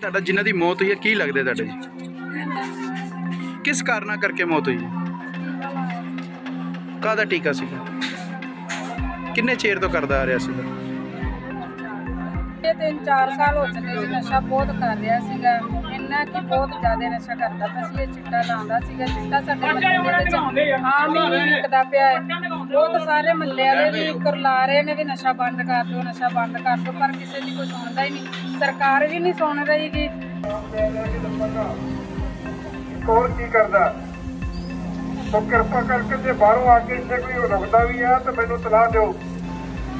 ਤੁਹਾਡਾ ਜਿਨ੍ਹਾਂ ਦੀ ਮੌਤ ਹੋਈ ਹੈ, ਕੀ ਲੱਗਦੇ ਤੁਹਾਡੇ? ਜੀ ਕਿਸ ਕਾਰਨਾਂ ਕਰਕੇ ਮੌਤ ਹੋਈ ਹੈ? ਕਾਹਦਾ ਟੀਕਾ ਸੀਗਾ? ਕਿੰਨੇ ਚਿਰ ਤੋਂ ਕਰਦਾ ਆ ਰਿਹਾ ਸੀਗਾ? ਇਹ ਤਿੰਨ ਚਾਰ ਸਾਲ ਹੋ ਚੁੱਕੇ ਸੀ, ਨਸ਼ਾ ਬਹੁਤ ਕਰ ਰਿਹਾ ਸੀਗਾ। ਇੰਨਾ ਕਿ ਬਹੁਤ ਜ਼ਿਆਦਾ ਨਸ਼ਾ ਕਰਦਾ ਪਿਆ ਸੀ, ਇਹ ਚਿੱਟਾ ਲਾਉਂਦਾ ਸੀਗਾ, ਚਿੱਟਾ ਸਾਡੇ ਮਹੱਲੇ ਦੇ ਵਿੱਚ ਆਮ ਹੀ ਵਿਕਦਾ ਪਿਆ ਹੈ। ਬਹੁਤ ਸਾਰੇ ਮਹੱਲੇ ਵਾਲੇ ਵੀ ਕਰਲਾ ਰਹੇ ਨੇ ਵੀ ਨਸ਼ਾ ਬੰਦ ਕਰ ਦਿਓ, ਨਸ਼ਾ ਬੰਦ ਕਰ ਦਿਓ, ਪਰ ਕਿਸੇ ਦੀ ਕੋਈ ਸੁਣਦਾ ਹੀ ਨਹੀਂ। ਸਰਕਾਰ ਵੀ ਨਹੀਂ ਸੁਣ ਰਹੀ ਗੀ। ਕੌਣ ਕੀ ਕਰਦਾ? ਸੋ ਕਿਰਪਾ ਕਰਕੇ ਜੇ ਬਾਹਰੋਂ ਆ ਕੇ ਇੱਥੇ ਕੋਈ ਰੁਕਦਾ ਵੀ ਆ, ਤਾਂ ਮੈਨੂੰ ਤਲਾਹ ਦਿਓ।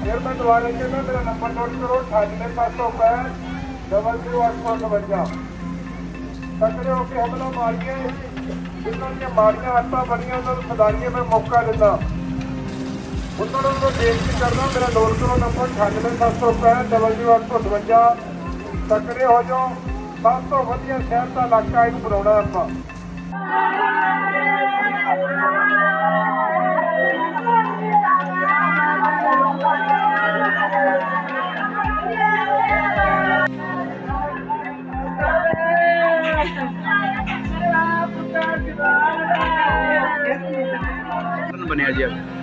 ਫਿਰ ਮੈਂ ਦੁਬਾਰਾ ਕਹਿੰਦਾ ਮੇਰਾ ਨੰਬਰ ਨੋਟ ਕਰੋ 98565 ਡਬਲ ਜ਼ੀਰੋ ਅੱਠ ਸੌ ਇਕਵੰਜਾ। ਤਕੜੇ ਹੋ ਕੇ ਹਮਲਾ ਮਾਰੀਏ, ਜਿਨ੍ਹਾਂ ਦੀਆਂ ਮਾੜੀਆਂ ਆਦਤਾਂ ਬਣੀਆਂ, ਉਹਨਾਂ ਨੂੰ ਸੁਧਾਰੀਏ ਮੈਂ ਮੌਕਾ ਦਿੰਦਾ। ਉਹਨਾਂ ਨੂੰ ਮੈਂ ਬੇਨਤੀ ਕਰਦਾ, ਮੇਰਾ ਨੋਟ ਕਰੋ ਨੰਬਰ 98765 ਡਬਲ ਜ਼ੀਰੋ ਅੱਠ ਸੌ ਇਕਵੰਜਾ ਤਕੜੇ ਹੋ ਜਾਓ ਸਭ ਤੋਂ ਵਧੀਆ ਸ਼ਹਿਰ ਦਾ ਇਲਾਕਾ ਇਹਨੂੰ ਬਣਾਉਣਾ ਆਪਾਂ ਕਾਰਨ ਬਣਿਆ ਜੀ ਅੱਜ? ਜੀ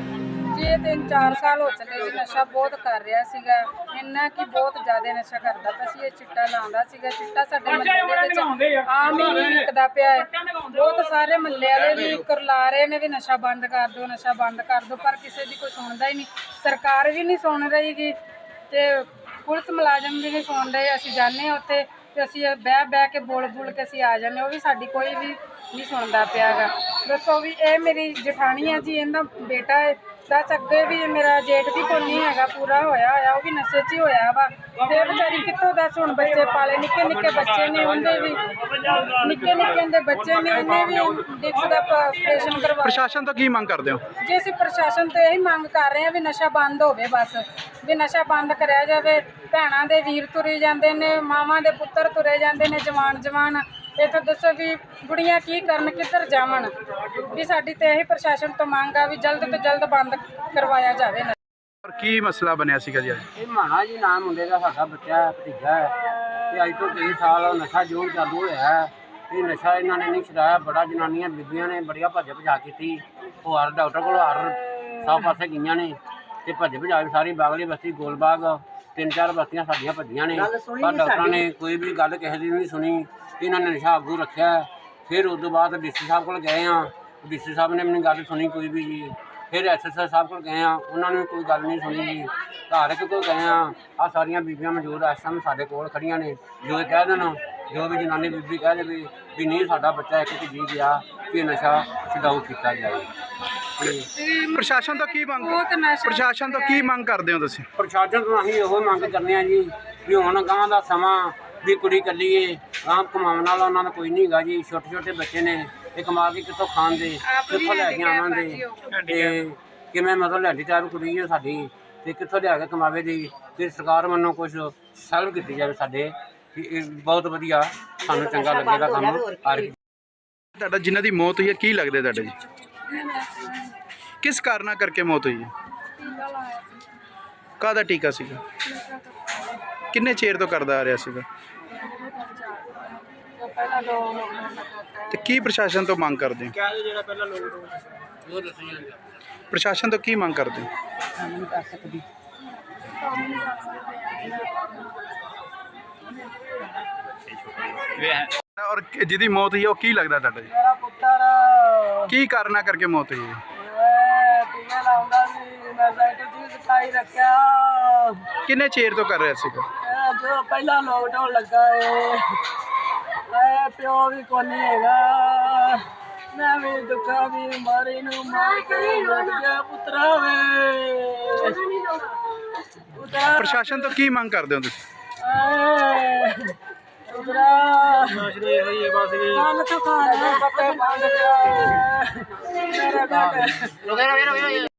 ਇਹ ਤਿੰਨ ਚਾਰ ਸਾਲ ਹੋ ਚੁੱਕੇ ਸੀ ਨਸ਼ਾ ਬਹੁਤ ਕਰ ਰਿਹਾ ਸੀਗਾ। ਇੰਨਾ ਕਿ ਬਹੁਤ ਜ਼ਿਆਦਾ ਨਸ਼ਾ ਕਰਦਾ ਪਿਆ ਸੀ ਇਹ ਚਿੱਟਾ ਲਾਉਂਦਾ ਸੀਗਾ ਚਿੱਟਾ ਸਾਡੇ ਮਹੱਲੇ ਦੇ ਵਿੱਚ ਆਮ ਹੀ ਵਿਕਦਾ ਪਿਆ ਹੈ। ਬਹੁਤ ਸਾਰੇ ਮਹੱਲੇ ਵਾਲੇ ਵੀ ਕਰਲਾ ਰਹੇ ਨੇ ਵੀ ਨਸ਼ਾ ਬੰਦ ਕਰ ਦਿਓ ਨਸ਼ਾ ਬੰਦ ਕਰ ਦਿਓ ਪਰ ਕਿਸੇ ਦੀ ਕੋਈ ਸੁਣਦਾ ਹੀ ਨਹੀਂ। ਸਰਕਾਰ ਵੀ ਨਹੀਂ ਸੁਣ ਰਹੀ ਗੀ ਤੇ ਪੁਲਿਸ ਮੁਲਾਜ਼ਮ ਵੀ ਨਹੀਂ ਸੁਣ ਰਹੇ। ਅਸੀਂ ਜਾਂਦੇ ਹਾਂ ਉੱਥੇ ਤੇ ਅਸੀਂ ਬਹਿ ਬਹਿ ਕੇ ਬੋਲ ਬੋਲ ਕੇ ਅਸੀਂ ਆ ਜਾਂਦੇ। ਉਹ ਵੀ ਸਾਡੀ ਕੋਈ ਵੀ ਨਹੀਂ ਸੁਣਦਾ ਪਿਆਗਾ। ਦੱਸੋ ਵੀ ਇਹ ਮੇਰੀ ਜਠਾਣੀ ਹੈ ਜੀ ਇਹਦਾ ਬੇਟਾ ਹੈ। ਦੱਸ ਅੱਗੇ ਵੀ ਮੇਰਾ ਜੇਠ ਵੀ ਕੋਈ ਨਹੀਂ ਹੈਗਾ ਪੂਰਾ ਹੋਇਆ ਹੋਇਆ ਉਹ ਵੀ ਨਸ਼ੇ 'ਚ ਹੀ ਹੋਇਆ ਵਾ। ਤੇ ਇਹ ਵਿਚਾਰੀ ਕਿੱਥੋਂ ਦੱਸ ਹੁਣ ਬੱਚੇ ਪਾਲੇ ਨਿੱਕੇ ਨਿੱਕੇ ਬੱਚੇ ਨੇ ਉਹਦੇ ਵੀ। ਨਿੱਕੇ ਨਿੱਕੇ ਦੇ ਬੱਚੇ ਨੇ ਉਹਨੇ ਵੀ ਡਿਕਸ ਦਾ ਆਪਰੇਸ਼ਨ ਕਰਵਾਇਆ ਪ੍ਰਸ਼ਾਸਨ ਤੋਂ ਕੀ ਮੰਗ ਕਰਦੇ ਹੋ? ਜੇ ਅਸੀਂ ਪ੍ਰਸ਼ਾਸਨ ਤੋਂ ਇਹੀ ਮੰਗ ਕਰ ਰਹੇ ਹਾਂ ਵੀ ਨਸ਼ਾ ਬੰਦ ਹੋਵੇ ਬਸ ਵੀ ਨਸ਼ਾ ਬੰਦ ਕਰਿਆ ਜਾਵੇ। ਭੈਣਾਂ ਦੇ ਵੀਰ ਤੁਰੇ ਜਾਂਦੇ ਨੇ ਮਾਵਾਂ ਦੇ ਪੁੱਤਰ ਤੁਰੇ ਜਾਂਦੇ ਨੇ ਜਵਾਨ ਜਵਾਨ ਇਹ ਤਾਂ ਦੱਸੋ ਵੀ ਬੁੜੀਆਂ ਕੀ ਕਰਨ ਕਿੱਧਰ ਜਾਵਣ? ਵੀ ਸਾਡੀ ਤੇ ਇਹੀ ਪ੍ਰਸ਼ਾਸਨ ਤੋਂ ਮੰਗ ਆ ਵੀ ਜਲਦ ਤੋਂ ਜਲਦ ਬੰਦ ਕਰਵਾਇਆ ਜਾਵੇ ਨਸ਼ਾ। ਔਰ ਕੀ ਮਸਲਾ ਬਣਿਆ ਸੀਗਾ ਜੀ ਅੱਜ? ਇਹ ਮਾਣਾ ਜੀ ਨਾਮ ਮੁੰਡੇ ਦਾ ਸਾਡਾ ਬੱਚਾ ਹੈ, ਭਤੀਜਾ ਹੈ। ਤੇ ਅੱਜ ਤੋਂ ਕਈ ਸਾਲ ਉਹ ਨਸ਼ਾ ਜੋਰ ਚਾਲੂ ਹੋਇਆ ਹੈ। ਇਹ ਨਸ਼ਾ ਇਹਨਾਂ ਨੇ ਨਹੀਂ ਛਡਾਇਆ ਬੜਾ ਜਨਾਨੀਆਂ ਬੀਬੀਆਂ ਨੇ ਬੜੀਆਂ ਭੱਜ ਭਜਾ ਕੀਤੀ। ਉਹ ਹਰ ਡਾਕਟਰ ਕੋਲ ਹਰ ਸਭ ਪਾਸੇ ਗਈਆਂ ਨੇ। ਤੇ ਭੱਜ ਭਜਾ ਕੇ ਸਾਰੀ ਬਾਗਲੀ ਬਸਤੀ ਗੋਲਬਾਗ ਤਿੰਨ ਚਾਰ ਬਸਤੀਆਂ ਸਾਡੀਆਂ ਭੱਜੀਆਂ ਨੇ। ਪਰ ਡਾਕਟਰਾਂ ਨੇ ਕੋਈ ਵੀ ਗੱਲ ਕਿਸੇ ਦੀ ਨਹੀਂ ਸੁਣੀ। ਇਹਨਾਂ ਨੇ ਨਸ਼ਾ ਆਗੂ ਰੱਖਿਆ। ਫਿਰ ਉਸ ਤੋਂ ਬਾਅਦ ਡੀਸੀ ਸਾਹਿਬ ਕੋਲ ਗਏ ਆ ਡੀਸੀ ਸਾਹਿਬ ਨੇ ਮੈਨੂੰ ਗੱਲ ਸੁਣੀ ਕੋਈ ਵੀ। ਜੀ ਫਿਰ ਐਸਐਸਆਈ ਸਾਹਿਬ ਕੋਲ ਗਏ ਆ ਉਹਨਾਂ ਨੇ ਕੋਈ ਗੱਲ ਨਹੀਂ ਸੁਣੀ। ਜੀ ਧਾਰਕ ਕੋਲ ਗਏ ਆ ਆ ਸਾਰੀਆਂ ਬੀਬੀਆਂ ਮੌਜੂਦ ਇਸ ਸਮੇਂ ਸਾਡੇ ਕੋਲ ਖੜੀਆਂ ਨੇ। ਜੋ ਇਹ ਕਹਿ ਦੇਣ ਜੋ ਵੀ ਜਨਾਨੀ ਬੀਬੀ ਕਹਿ ਦੇਵੇ ਵੀ ਨਹੀਂ ਸਾਡਾ ਬੱਚਾ ਇੱਕ ਇੱਕ ਜੀ ਗਿਆ ਕਿ ਨਸ਼ਾ ਛਡਾਊ ਕੀਤਾ ਜਾਏ ਤੇ ਪ੍ਰਸ਼ਾਸਨ ਤੋਂ ਕੀ ਮੰਗ ਪ੍ਰਸ਼ਾਸਨ ਤੋਂ ਕੀ ਮੰਗ ਕਰਦੇ ਹੋ ਤੁਸੀਂ? ਪ੍ਰਸ਼ਾਸਨ ਤੋਂ ਅਸੀਂ ਇਹੋ ਮੰਗ ਕਰਨੇ ਆ ਜੀ ਵੀ ਹੁਣ ਗਾਂ ਦਾ ਸਮਾਂ ਵੀ ਕੁੜੀ ਕੱਲੀਏ ਗਾਂ ਕਮਾਉਣ ਵਾਲਾ ਉਹਨਾਂ ਦਾ ਕੋਈ ਨਹੀਂ ਹੈਗਾ ਜੀ ਛੋਟੇ ਛੋਟੇ ਬੱਚੇ ਨੇ ਇਹ ਕਮਾ ਕੇ ਕਿੱਥੋਂ ਖਾਂਦੇ ਕਿੱਥੋਂ ਲੈ ਕੇ ਆਵਾਂਗੇ? ਤੇ ਕਿਵੇਂ ਮਤਲਬ ਲੈਂਦੀ ਚਾਰ ਕੁੜੀ ਹੈ ਸਾਡੀ ਤੇ ਕਿੱਥੋਂ ਲਿਆ ਕੇ ਕਮਾਵੇ ਦੀ ਤੇ ਸਰਕਾਰ ਵੱਲੋਂ ਕੁਝ ਸਲਵ ਕੀਤੀ ਜਾਵੇ ਸਾਡੇ ਵੀ ਇਹ ਬਹੁਤ ਵਧੀਆ ਸਾਨੂੰ ਚੰਗਾ ਲੱਗੇਗਾ ਕੰਮ ਹਰ ਤੁਹਾਡਾ ਜਿਨ੍ਹਾਂ ਦੀ ਮੌਤ ਹੋਈ ਹੈ ਕੀ ਲੱਗਦੇ ਤੁਹਾਡੇ ਜੀ? ਕਿਸ ਕਾਰਨਾਂ ਕਰਕੇ ਮੌਤ ਹੋਈ ਹੈ? ਕਾਹਦਾ ਟੀਕਾ ਸੀਗਾ? ਕਿੰਨੇ ਚਿਰ ਤੋਂ ਕਰਦਾ ਆ ਰਿਹਾ ਸੀਗਾ? ਤੇ ਕੀ ਪ੍ਰਸ਼ਾਸਨ ਤੋਂ ਮੰਗ ਕਰਦੇ ਹੋ? ਪ੍ਰਸ਼ਾਸਨ ਤੋਂ ਕੀ ਮੰਗ ਕਰਦੇ ਹੋ? ਔਰ ਜਿਹਦੀ ਮੌਤ ਹੋਈ ਹੈ ਉਹ ਕੀ ਲੱਗਦਾ ਤੁਹਾਡਾ ਜੀ? ਮੇਰਾ ਪੁੱਤਰ ਕੀ ਕਾਰਨਾਂ ਕਰਕੇ ਮੌਤ ਹੋਈ ਹੈ? ਓਏ ਟੀਕਾ ਲਾਉਂਦਾ ਸੀ? ਮੈਂ ਸਾਈਕਲ ਜੀ ਸਤਾਈ ਰੱਖਿਆ। ਕਿੰਨੇ ਚਿਰ ਤੋਂ ਕਰ ਰਿਹਾ ਸੀਗਾ? ਇਹ ਜੋ ਪਹਿਲਾਂ ਲੋਕਡਾਊਨ ਲੱਗਾ ਏ ਐ ਪਿਓ ਵੀ ਕੋਈ ਨਹੀਂ ਹੈਗਾ। ਮੈਂ ਵੀ ਦੁੱਖਾਂ ਵੀ ਮਾਰੀ ਨੂੰ ਮਾਰ ਕੇ ਲੁੱਟ ਗਿਆ ਪੁੱਤਰਾ ਵੇ। ਪੁੱਤਰਾ ਪ੍ਰਸ਼ਾਸਨ ਤੋਂ ਕੀ ਮੰਗ ਕਰਦੇ ਹੋ ਤੁਸੀਂ? ਨਾਸ਼ਰੇ ਹੋਈ ਬਸ